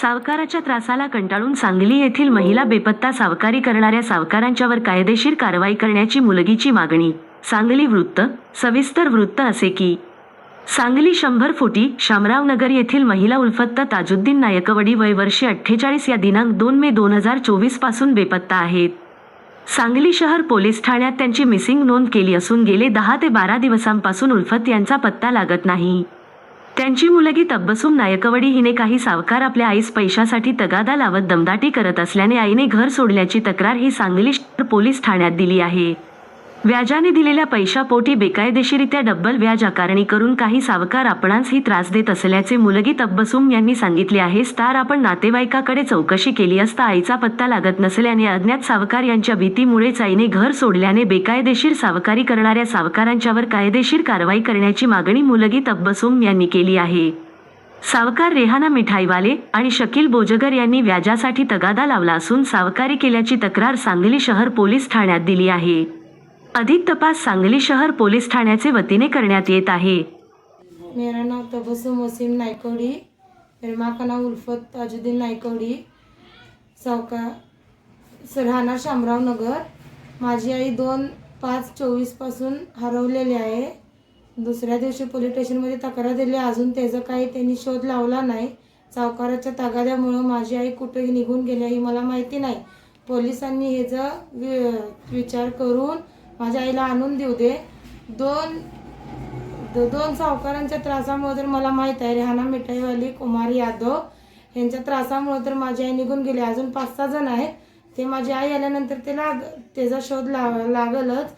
सावकाराच्या त्रासाला कंटाळून सांगली येथील महिला बेपत्ता सावकारी करणाऱ्या सावकारांच्यावर कायदेशीर कारवाई करण्याची मुलगीची मागणी. सांगली वृत्त सविस्तर वृत्त असे की सांगली शंभर फुटी शामराव नगर येथील महिला उल्फत्त ताजुद्दीन नायकवडी वय वर्षे अठ्ठेचाळीस या दिनांक दोन मे दोन हजार चोवीसपासून बेपत्ता आहेत. सांगली शहर पोलीस ठाण्यात त्यांची मिसिंग नोंद केली असून गेले दहा ते बारा दिवसांपासून उल्फत यांचा पत्ता लागत नाही. त्यांची मुलगी तब्बसूम नायकवडी हिने काही सावकार आपल्या आईस पैशासाठी तगादा लावत दमदाटी करत असल्याने आईने घर सोडल्याची तक्रार ही सांगली पोलीस ठाण्यात दिली आहे. व्याजाने दिलेल्या पैशापोटी बेकायदेशीरित्या डब्बल व्याज आकारणी करून काही सावकार आपणास ही त्रास देत असल्याचे मुलगी तब्बसूम यांनी सांगितले आहे. स्टार आपण नातेवाईकाकडे चौकशी केली असता आईचा पत्ता लागत नसल्याने अज्ञात सावकार यांच्या भीतीमुळेच आईने घर सोडल्याने बेकायदेशीर सावकारी करणाऱ्या सावकारांच्यावर कायदेशीर कारवाई करण्याची मागणी मुलगी तब्बसूम यांनी केली आहे. सावकार रेहाना मिठाईवाले आणि शकील बोजगर यांनी व्याजासाठी तगादा लावला असून सावकारी केल्याची तक्रार सांगली शहर पोलीस ठाण्यात दिली आहे. अधिक तपास सांगली शहर पोलीस ठाण्याचे वतीने करण्यात येत आहे. मेरा नाम तबसुम वसीम नायकवडी मेरे माँ का नाम उल्फत ताजुद्दीन नायकवडी सावका राहणार शामराव नगर माझी आई दोन पाच चोवीसपासून हरवलेली आहे. दुसऱ्या दिवशी पोलीस स्टेशनमध्ये तक्रार दिली अजून त्याचा काही त्यांनी शोध लावला नाही. सावकाराच्या तगाद्यामुळं माझी आई कुठे निघून गेली ही मला माहिती नाही. पोलिसांनी ह्याचा वि- विचार करून माझ्या आईला आणून देऊ दे. दोन दो- दोन सावकारांच्या त्रासामुळे तर मला माहीत आहे रेहाना मिठाईवाली कुमार यादव यांच्या त्रासामुळे तर माझी आई निघून गेली. अजून पाच सहा जण आहेत. ते माझी आई आल्यानंतर ते लाग त्याचा शोध लाग लागलच.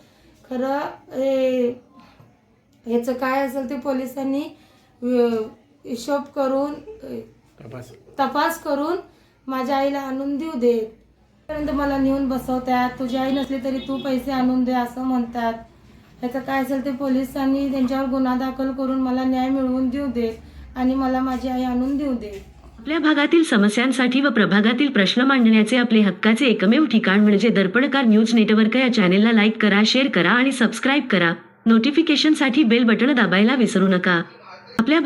खरं हे ह्याचं काय असेल ते पोलिसांनी हिशोब करून अं, तपास करून माझ्या आईला आणून देऊ दे. पर्यंत मला नेऊन बसवतात. तुझी आई नसली तरी तू पैसे आणून दे असं म्हणतात. ह्याचं काय असेल ते पोलिसांनी त्यांच्यावर गुन्हा दाखल करून मला न्याय मिळवून देऊ दे आणि मला माझी आई आणून देऊ दे. आपल्या भागातील समस्यांसाठी व प्रभागातील प्रश्न मांडण्याचे आपले हक्काचे एकमेव ठिकाण म्हणजे दर्पणकार न्यूज नेटवर्क या चॅनेलला लाईक करा शेअर करा आणि सबस्क्राईब करा. नोटिफिकेशनसाठी बेल बटण दाबायला विसरू नका. आपल्या